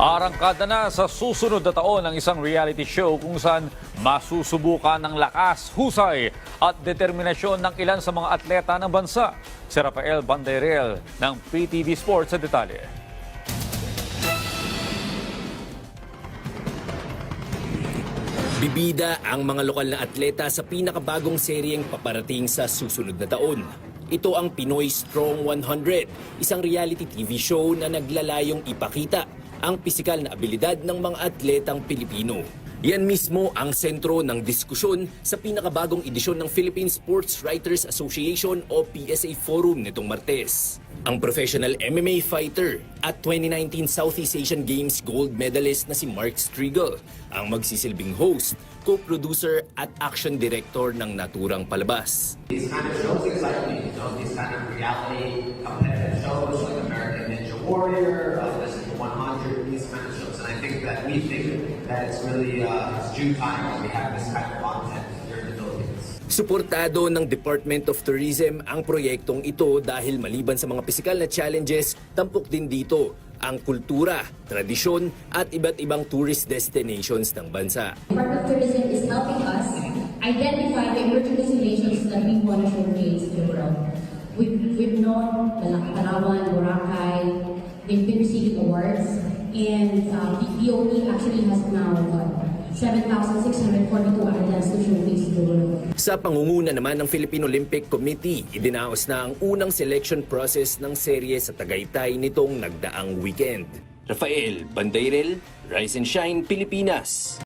Arangkada na sa susunod na taon ang isang reality show kung saan masusubukan ng lakas, husay at determinasyon ng ilan sa mga atleta ng bansa. Si Rafael Banderel ng PTV Sports sa detalye. Bibida ang mga lokal na atleta sa pinakabagong seryeng paparating sa susunod na taon. Ito ang Pinoy Strong 100, isang reality TV show na naglalayong ipakita ang pisikal na abilidad ng mga atletang Pilipino. Yan mismo ang sentro ng diskusyon sa pinakabagong edisyon ng Philippine Sports Writers Association o PSA Forum nitong Martes. Ang professional MMA fighter at 2019 Southeast Asian Games gold medalist na si Mark Striegel ang magsisilbing host, co-producer at action director ng naturang palabas. These kind of shows excite you know, these kind of reality competitive shows like American Ninja Warrior, uh, Listen to 100, these kind of shows. And I think that we think that it's really uh, it's due time that we have this kind of content here in the Philippines. Suportado ng Department of Tourism ang proyektong ito dahil maliban sa mga pisikal na challenges, tampok din dito ang kultura, tradisyon at iba't ibang tourist destinations ng bansa. Department of Tourism is helping us identify the emerging destinations that we want to showcase to the world. We've, we've known Palawan, Boracay, and uh, the DOE actually has now uh, 7,642 islands to showcase to the world. Sa pangunguna naman ng Philippine Olympic Committee, idinaos na ang unang selection process ng serye sa Tagaytay nitong nagdaang weekend. Rafael Bandairel, Rise and Shine, Pilipinas.